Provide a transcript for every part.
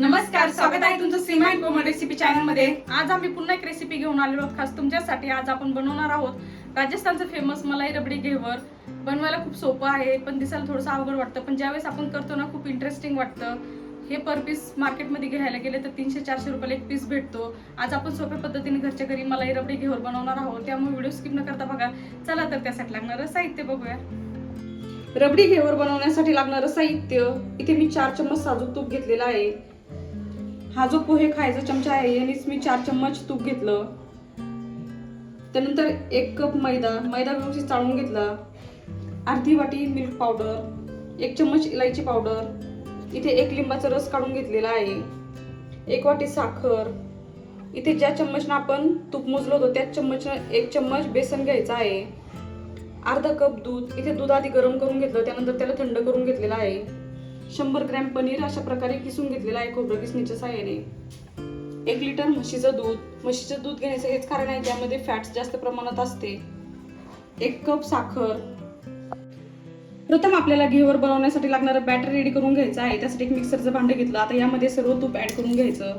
नमस्कार स्वागत आहे तुमचं सीमा कोमल रेसिपी चॅनलमध्ये. आज आम्ही पुन्हा एक रेसिपी घेऊन आलेलो आहोत खास तुमच्यासाठी. आज आपण बनवणार आहोत राजस्थानचं फेमस मलाई रबडी घेवर. बनवायला खूप सोपं आहे पण दिसायला थोडंसं अवघड वाटतं. पण ज्यावेळेस आपण करतो ना खूप इंटरेस्टिंग वाटतं. हे पर पीस मार्केटमध्ये घ्यायला गेले तर तीनशे चारशे रुपयाला एक पीस भेटतो. आज आपण सोप्या पद्धतीने घरच्या घरी मलाई रबडी घेवर बनवणार आहोत. त्यामुळे व्हिडिओ स्किप न करता बघा. चला तर त्यासाठी लागणारं साहित्य बघूया. रबडी घेवर बनवण्यासाठी लागणारं साहित्य. इथे मी चार चम्मच साजूक तूप घेतलेला आहे. हा जो पोहे खायचा चमचा आहे यानेच मी चार चम्मच तूप घेतलं. त्यानंतर एक कप मैदा मैदा व्यवस्थित चाळून घेतला. अर्धी वाटी मिल्क पावडर एक चम्मच इलायची पावडर इथे एक लिंबाचा रस काढून घेतलेला आहे. एक वाटी साखर इथे ज्या चम्मचनं आपण तूप मोजलं होतं त्याच चम्मचनं एक चम्मच बेसन घ्यायचं आहे. अर्धा कप दूध इथे दूध आधी गरम करून घेतलं त्यानंतर त्याला थंड करून घेतलेलं आहे. शंभर ग्रॅम पनीर अशा प्रकारे किसून घेतलेलं आहे खोबरं किसणीच्या साह्याने एक लिटर म्हशीचं दूध. म्हशीचं दूध घेण्याचं हेच कारण आहे त्यामध्ये फॅट्स जास्त प्रमाणात असते. एक कप साखर. प्रथम आपल्याला घेवर बनवण्यासाठी लागणारं बॅटर रेडी करून घ्यायचं आहे. त्यासाठी एक मिक्सरचं भांडं घेतलं. आता यामध्ये सर्व तूप ऍड करून घ्यायचं.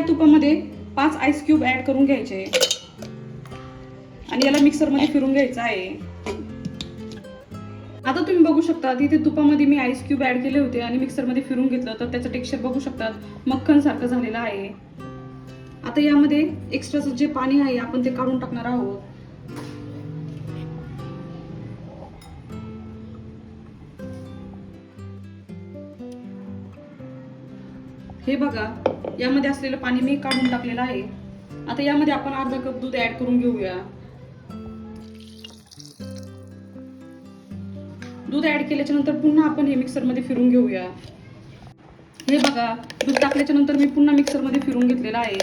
या तुपामध्ये पाच आईस क्यूब ऍड करून घ्यायचे. आणि याला मिक्सरमध्ये फिरून घ्यायचं आहे. आता तुम्ही बघू शकता तिथे तुपामध्ये मी आईस क्यूब ऍड केले होते आणि मिक्सरमध्ये फिरून घेतलं तर त्याचं टेक्स्चर बघू शकतात मक्खन सारखं झालेलं आहे. आता यामध्ये एक्स्ट्राचं जे पाणी आहे आपण ते काढून टाकणार आहोत. हे बघा यामध्ये असलेलं पाणी मी काढून टाकलेलं आहे. आता यामध्ये आपण अर्धा कप दूध ऍड करून घेऊया. दूध ऍड केल्याच्यानंतर पुन्हा आपण हे मिक्सरमध्ये फिरून घेऊया. हे बघा दूध टाकल्याच्या नंतर मी पुन्हा मिक्सरमध्ये फिरून घेतलेलं आहे.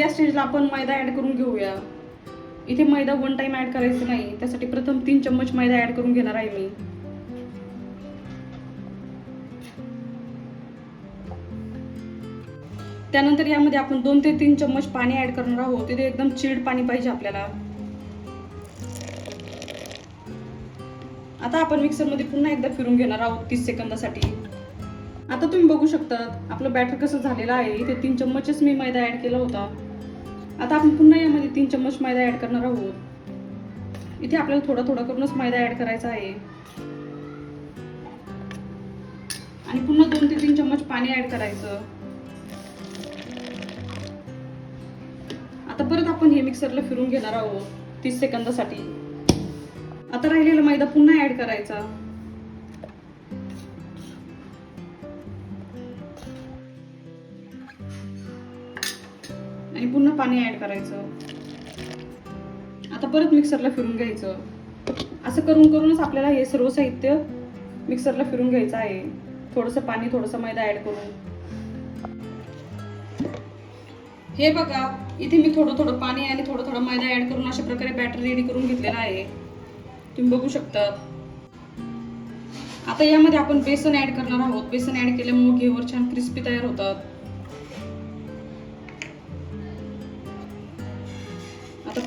या स्टेजला आपण मैदा ऍड करून घेऊया. इथे मैदा वन टाइम ऍड करायचं नाही. त्यासाठी प्रथम तीन चम्मच मैदा ऍड करून घेणार आहे मी. त्यानंतर यामध्ये आपण दोन ते तीन चम्मच पाणी ऍड करणार आहोत. तिथे एकदम चिड पाणी पाहिजे आपल्याला. आता आपण मिक्सरमध्ये पुन्हा एकदा फिरून घेणार आहोत तीस सेकंदासाठी. आता तुम्ही बघू शकता आपलं बॅटर कसं झालेलं आहे. इथे तीन चम्मचच मी मैदा ऍड केला होता. आता आपण पुन्हा यामध्ये तीन चम्मच मैदा ॲड करणार आहोत. इथे आपल्याला थोडा थोडा करूनच मैदा ॲड करायचा आहे. आणि पुन्हा दोन ते तीन चम्मच पाणी ॲड करायचं. आता परत आपण हे मिक्सरला फिरून घेणार आहोत तीस सेकंदासाठी आता राहिलेला मैदा पुन्हा ॲड करायचा. पुन्हा पाणी ऍड करायचं. आता परत मिक्सरला फिरून घ्यायचं. असं करून करूनच आपल्याला हे सर्व साहित्य मिक्सरला फिरून घ्यायचं आहे. थोडंसं पाणी थोडंसं मैदा ऍड करून. हे बघा इथे मी थोडं थोडं पाणी आणि थोडं थोडं मैदा ऍड करून अशा प्रकारे बॅटर रेडी करून घेतलेला आहे. तुम्ही बघू शकता. आता यामध्ये आपण बेसन ऍड करणार आहोत. बेसन ऍड केल्यामुळे घेवर छान क्रिस्पी तयार होतात.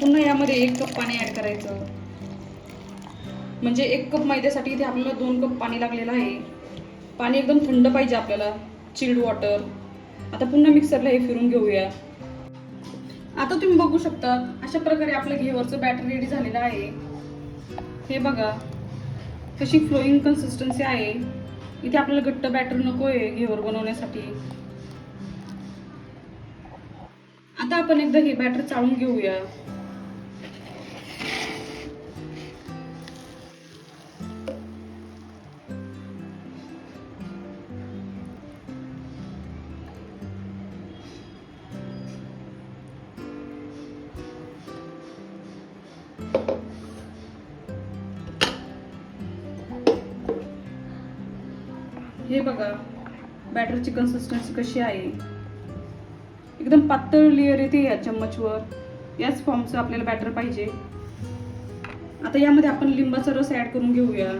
पुन्हा यामध्ये एक कप पाणी ऍड करायचं. म्हणजे एक कप मैद्यासाठी इथे आपल्याला दोन कप पाणी लागलेलं आहे. पाणी एकदम थंड पाहिजे आपल्याला. चिल्ड वॉटर आता पुन्हा मिक्सरला हे फिरून घेऊया. आता तुम्ही बघू शकता अशा प्रकारे आपलं घेवरचं बॅटर रेडी झालेलं आहे. हे बघा. कशी फ्लोईंग कन्सिस्टन्सी आहे. इथे आपल्याला घट्ट बॅटर नको आहे घेवर बनवण्यासाठी. आता आपण एकदा हे बॅटर चाळून घेऊया. हे बघा बॅटरची कन्सिस्टन्सी कशी आहे? एकदम पातळ लेअर येते या चम्मचवर. याच फॉर्मचं आपल्याला बॅटर पाहिजे. आता यामध्ये आपण लिंबाचा रस ऍड करून घेऊया.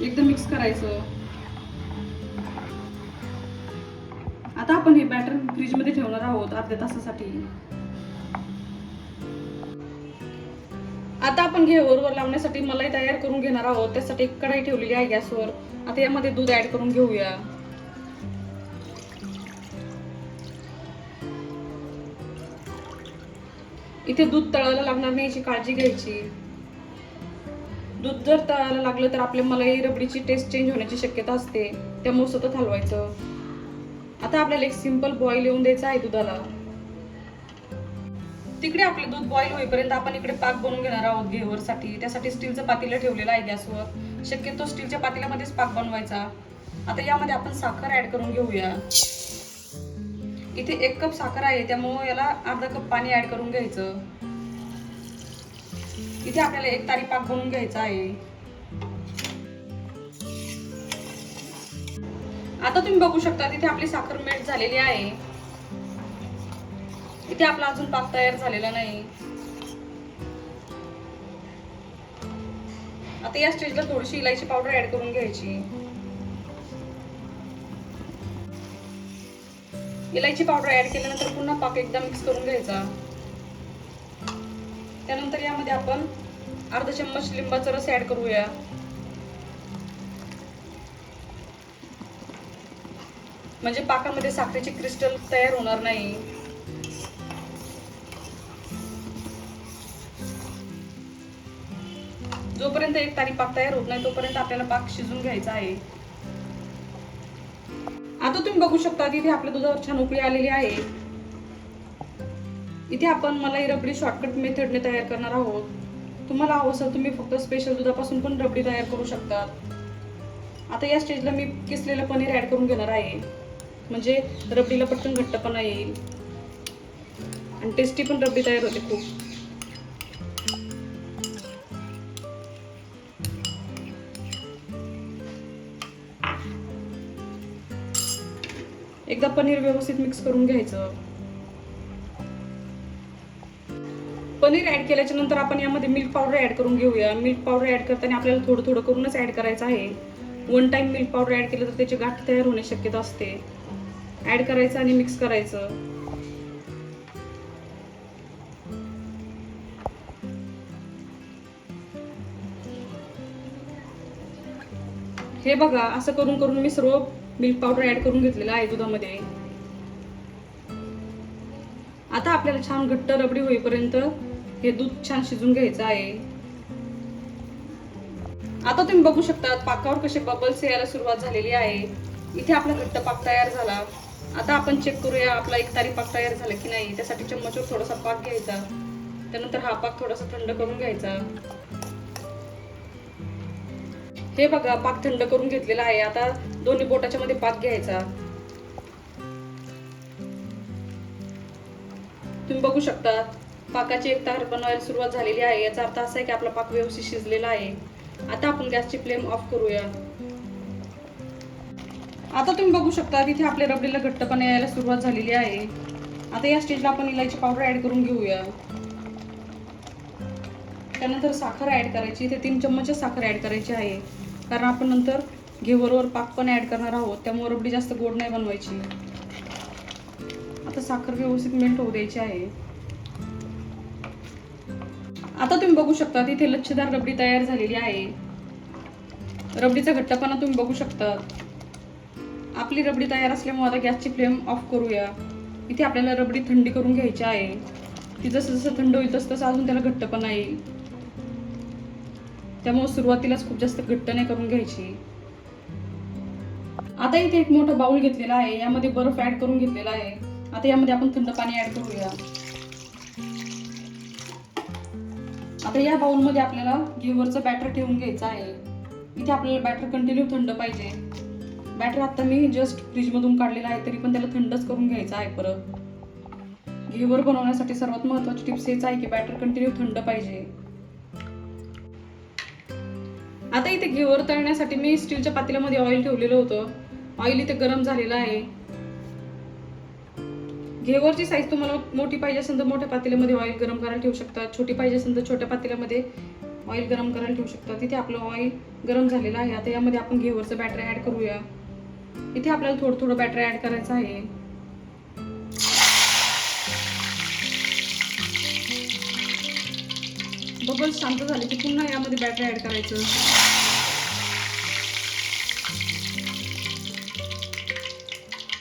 एकदम मिक्स करायचं. आपण हे बॅटर फ्रीजमध्ये ठेवणार आहोत अर्ध्या तासासाठी. आता आपण घेवर लावण्यासाठी मलाई तयार करून घेणार आहोत. त्यासाठी एक कढाई ठेवलेली आहे गॅसवर. आता यामध्ये दूध ऍड करून घेऊया. इथे दूध तळायला लागणार नाही याची काळजी घ्यायची. दूध जर तळायला लागलं तर आपल्या मलाई रबडीची टेस्ट चेंज होण्याची शक्यता असते. त्यामुळे सतत हलवायचं. आता आपल्याला एक सिंपल बॉईल येऊन द्यायचा आहे दुधाला. तिकडे आपले दूध बॉईल होईपर्यंत आपण इकडे पाक बनवून घेणार आहोत घेवरसाठी. त्यासाठी स्टीलचं पातेलं ठेवलेलं आहे गॅसवर. शक्यतो स्टीलच्या पातेल्यामध्येच पाक बनवायचा. आता यामध्ये आपण साखर ॲड करून घेऊया. इथे एक कप साखर आहे त्यामुळे याला अर्धा कप पाणी ॲड करून घ्यायचं. इथे आपल्याला एक तारी पाक बनवून घ्यायचा आहे. आता तुम्ही बघू शकता तिथे आपली साखर मेल्ट झालेली आहे. इथे आपला अजून पाक तयार झालेला नाही. आता या स्टेजला थोडीशी इलायची पावडर ऍड करून घ्यायची. इलायची पावडर ऍड केल्यानंतर पुन्हा पाक एकदा मिक्स करून घ्यायचा. त्यानंतर यामध्ये आपण अर्धा चम्मच लिंबाचा रस ऍड करूया. म्हणजे पाकामध्ये साखरेचे क्रिस्टल तयार होणार नाही. जोपर्यंत एक तारी पाक तयार होत नाही तोपर्यंत आपल्याला पाक शिजून घ्यायचा आहे. आता तुम्ही बघू शकता तिथे आपल्या दुधावर छान उकळी आलेली आहे. इथे आपण मलाई रबडी शॉर्टकट मेथडने तयार करणार आहोत. तुम्हाला हवं असेल तुम्ही फक्त स्पेशल दुधापासून पण रबडी तयार करू शकता. आता या स्टेजला मी किसलेलं पनीर ॲड करून घेणार आहे. म्हणजे रबडीला पटकन घट्टपणा येईल. आणि टेस्टी पण रबडी तयार होते खूप. एकदा पनीर व्यवस्थित मिक्स करून घ्यायचं. पनीर ऍड केल्याच्यानंतर आपण यामध्ये मिल्क पावडर ऍड करून घेऊया. मिल्क पावडर ऍड करताना आपल्याला थोडं थोडं करूनच ऍड करायचं आहे. One time milk powder add केलं तर त्याची गाठ तयार होण्याची शक्यता असते. ऍड करायचं आणि मिक्स करायचं. हे बघा असं करून करून मी सर्व मिल्क पावडर ऍड करून घेतलेलं आहे दुधामध्ये. आता आपल्याला छान घट्ट रबडी होईपर्यंत हे दूध छान शिजून घ्यायचं आहे. आता तुम्ही बघू शकता पाकावर कसे बबल्स यायला सुरुवात झालेली आहे. इथे आपला घट्ट पाक तयार झाला. आता आपण चेक करूया आपला एक तारी पाक तयार झाला की नाही. त्यासाठी चम्मचवर थोडासा पाक घ्यायचा. त्यानंतर हा पाक थोडासा थंड करून घ्यायचा. हे बघा पाक थंड करून घेतलेला आहे. आता दोन्ही बोटाच्या मध्ये पाक घ्यायचा. तुम्ही बघू शकता पाकाची एक तार बनवायला सुरुवात झालेली आहे. याचा अर्थ असा आहे की आपला पाक व्यवस्थित शिजलेला आहे. आता आपण गॅसची फ्लेम ऑफ करूया. आता तुम्ही बघू शकता तिथे आपल्या रबडीला घट्टपणा यायला सुरुवात झालेली आहे. आता या स्टेजला आपण इलायची पावडर ऍड करून घेऊया. त्यानंतर साखर ऍड करायची इथे तीन चम्मच साखर ऍड करायची आहे. कारण आपण नंतर घेवरवर पाक पण ऍड करणार आहोत त्यामुळे रबडी जास्त गोड नाही बनवायची. आता साखर व्यवस्थित मेल्ट होऊ द्यायची आहे. आता तुम्ही बघू शकता तिथे लच्छेदार रबडी तयार झालेली आहे. रबडीचा घट्टपणा तुम्ही बघू शकता. आपली रबडी तयार असल्यामुळे आता गॅसची फ्लेम ऑफ करूया. इथे आपल्याला रबडी थंडी करून घ्यायची आहे. ती जसं जसं थंड होईल तसं तसं अजून त्याला घट्टपणा येईल त्यामुळे सुरुवातीलाच खूप जास्त घट्ट नाही करून घ्यायची. आता इथे एक मोठा बाउल घेतलेला आहे. यामध्ये बर्फ ऍड करून घेतलेला आहे. आता यामध्ये आपण थंड पाणी ऍड करूया. आता या बाउलमध्ये आपल्याला घेवरचं बॅटर ठेवून घ्यायचं आहे. इथे आपल्याला बॅटर कंटिन्यू थंड पाहिजे. बॅटर आता मी जस्ट फ्रीजमधून काढलेला आहे तरी पण त्याला थंडच करून घ्यायचं आहे परत. घेवर बनवण्यासाठी सर्वात महत्वाची टिप्स हेच आहे की बॅटर कंटिन्यू थंड पाहिजे. आता इथे घेवर तळण्यासाठी मी स्टीलच्या पातेल्यामध्ये ऑइल ठेवलेलं होतं. ऑइल इथे गरम झालेलं आहे. घेवरची साईज तुम्हाला मोठी पाहिजे असेल तर मोठ्या पातेल्यामध्ये ऑइल गरम करायला ठेवू शकता. छोटी पाहिजे असेल तर छोट्या पातेल्यामध्ये ऑइल गरम करायला ठेवू शकता. तिथे आपलं ऑइल गरम झालेलं आहे. आता यामध्ये आपण घेवरचं बॅटर ॲड करूया. इथे आपल्याला थोडं थोडं बॅटर ऍड करायचं आहे. बबल्स शांत झाले की पुन्हा यामध्ये बॅटर ऍड करायचं.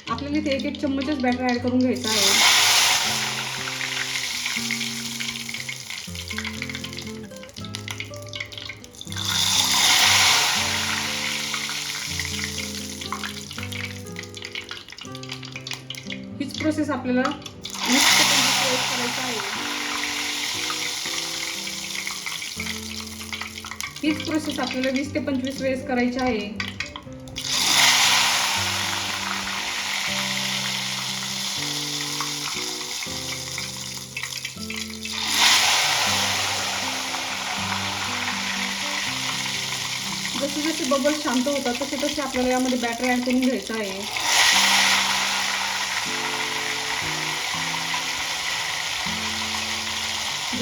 आपल्याला इथे एक एक चम्मचच बॅटर ऍड करून घ्यायचा आहे. प्रोसेस आपल्याला वीस ते आहे. हीच प्रोसेस आपल्याला वीस ते पंचवीस वेळेस करायची आहे. जसे जसे बबल शांत होतात तसे तसे आपल्याला यामध्ये बॅटर ॲड करून घ्यायचं आहे.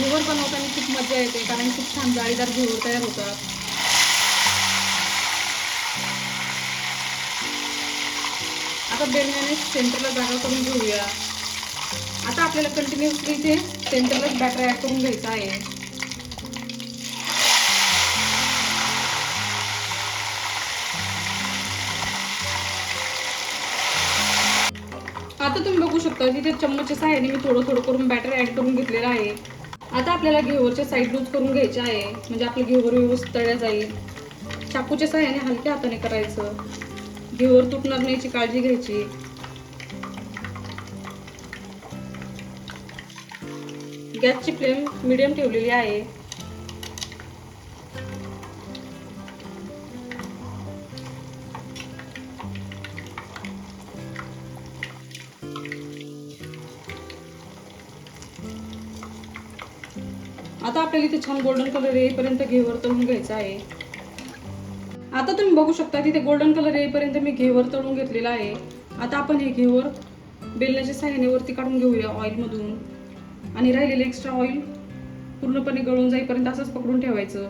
घुवर बनवताना खूप मजा येते कारण खूप छान जाळीदार घुवर तयार होतात. आता बेलण्याने सेंटरला जागा करून घेऊया. आता आपल्याला कंटिन्युअसली इथे सेंटरलाच बॅटर ऍड करून घ्यायचा आहे. आता तुम्ही बघू शकता तिथे चम्मचच्या सहाय्याने मी थोडं थोडं करून बॅटर ऍड करून घेतलेलं आहे. आता आपल्याला घेवरच्या साईड लूज करून घ्यायचे आहे. म्हणजे आपलं घेवर व्यवस्थित तळ्या जाईल. चाकूच्या सहाय्याने हलक्या हाताने करायचं. घेवर तुटणार नाही याची काळजी घ्यायची. गॅसची फ्लेम मिडियम ठेवलेली आहे. आता आपल्याला इथे छान गोल्डन कलर येईपर्यंत घेवर तळून घ्यायचा आहे. आता तुम्ही बघू शकता तिथे गोल्डन कलर येईपर्यंत मी घेवर तळून घेतलेला आहे. आता आपण हे घेवर बेलण्याच्या साह्याने वरती काढून घेऊया ऑइलमधून आणि राहिलेलं एक्स्ट्रा ऑइल पूर्णपणे गळून जाईपर्यंत असंच पकडून ठेवायचं.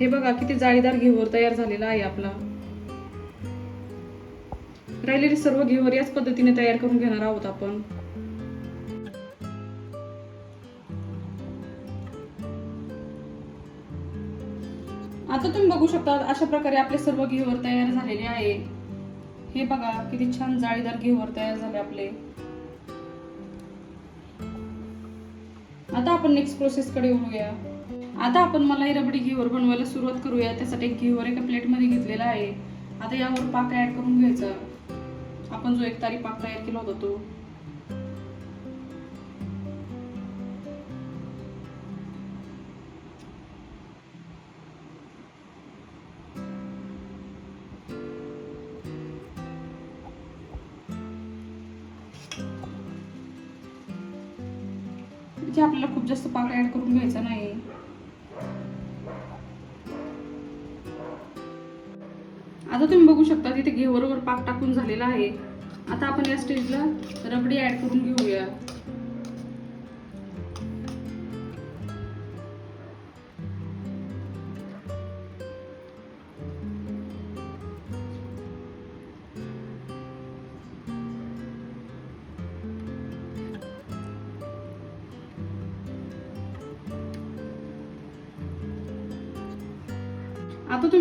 हे बघा किती जाळीदार घेवर तयार झालेला आहे आपला. राहिलेले सर्व घेवर याच पद्धतीने तयार करून घेणार आहोत आपण. आता तुम्ही बघू शकता अशा प्रकारे आपले सर्व घेवर तयार झालेले आहे. हे बघा किती छान जाळीदार घेवर तयार झाले आपले. आता आपण नेक्स्ट प्रोसेस कडे वळूया. आता आपण मलाई रबडी घेवर बनवायला सुरुवात करूया. त्यासाठी एक घेवर एका प्लेटमध्ये घेतलेला आहे. आता यावर पाक ऍड करून घ्यायचा. आपण जो एक तारी पाक तयार केला होता तो. ॲड करून घ्यायचा नाही. आता तुम्ही बघू शकता तिथे घेवरवर पाक टाकून झालेला आहे. आता आपण या स्टेजला रबडी ऍड करून घेऊया.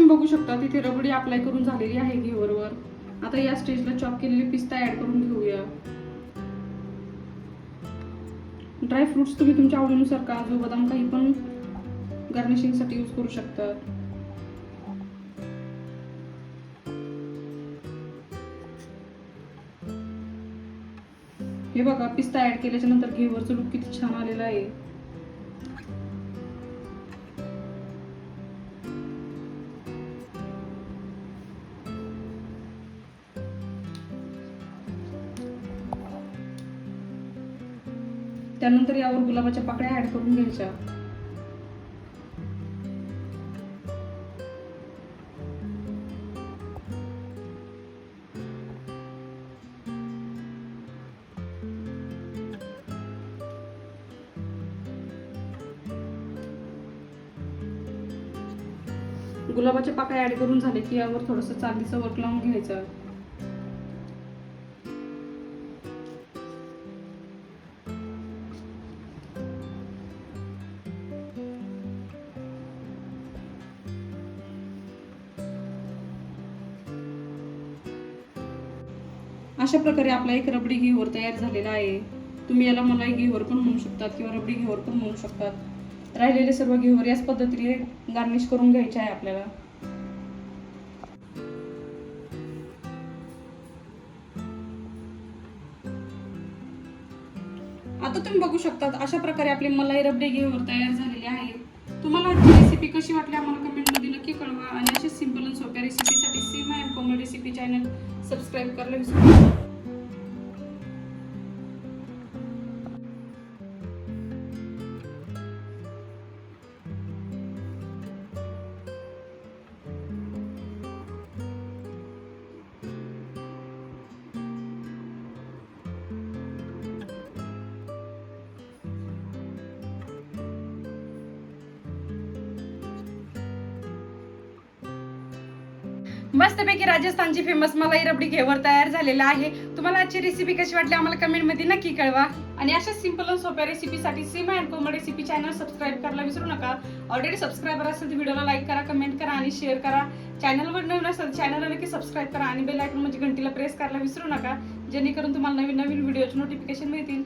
बघू शकता तिथे रबडी अप्लाय करून झालेली आहे घेवरवर. आता या स्टेजला चॉप केलेली पिस्ता ऍड करून घेऊया. ड्राय फ्रुट्स तुम्ही तुमच्या आवडीनुसार काजू बदाम काही पण गार्निशिंगसाठी यूज करू शकता हे बघा पिस्ता ऍड केल्याच्यानंतर घेवरचं लुक किती छान आलेलं आहे. त्यानंतर यावर गुलाबाच्या पाकळ्या ॲड करून घ्यायच्या. गुलाबाच्या पाकळ्या ॲड करून झाले की यावर थोडंसं चांदीचं वर्क लावून घ्यायचं. अशा प्रकारे आपला एक रबडी घेवर तयार झालेला आहे. तुम्ही याला मलाई घेवर पण म्हणू शकतात किंवा रबडी घेवर पण म्हणू शकतात. राहिलेले सर्व घेवर याच पद्धतीने गार्निश करून घ्यायचे आहे आपल्याला. आता तुम्ही बघू शकतात अशा प्रकारे आपली मलाई रबडी घेवर तयार झालेली आहे. तुम्हाला आजची रेसिपी कशी वाटली आम्हाला कमेंटमध्ये नक्की कळवा. आणि अशा सिंपल आणि सोप्या रेसिपीसाठी Seema and Komal recipe channel subscribe करायला विसरू नका. मस्तपैकी राजस्थानची फेमस मलाई रबडी घेवर तयार झालेला आहे. तुम्हाला आजची रेसिपी कशी वाटली आम्हाला कमेंटमध्ये नक्की कळवा. आणि अशा सिंपल आणि सोप्या रेसिपीसाठी Seema and Komal recipe channel subscribe करायला विसरू नका. ऑलरेडी सबस्क्रायबर असेल तर व्हिडिओला लाईक करा कमेंट करा आणि शेअर करा. चॅनलवर नवीन असेल चॅनलला नक्की सबस्क्राईब करा आणि बेल आयकॉन म्हणजे घंटीला प्रेस करायला विसरू नका. जेणेकरून तुम्हाला नवीन नवीन व्हिडिओचे नोटिफिकेशन मिळतील.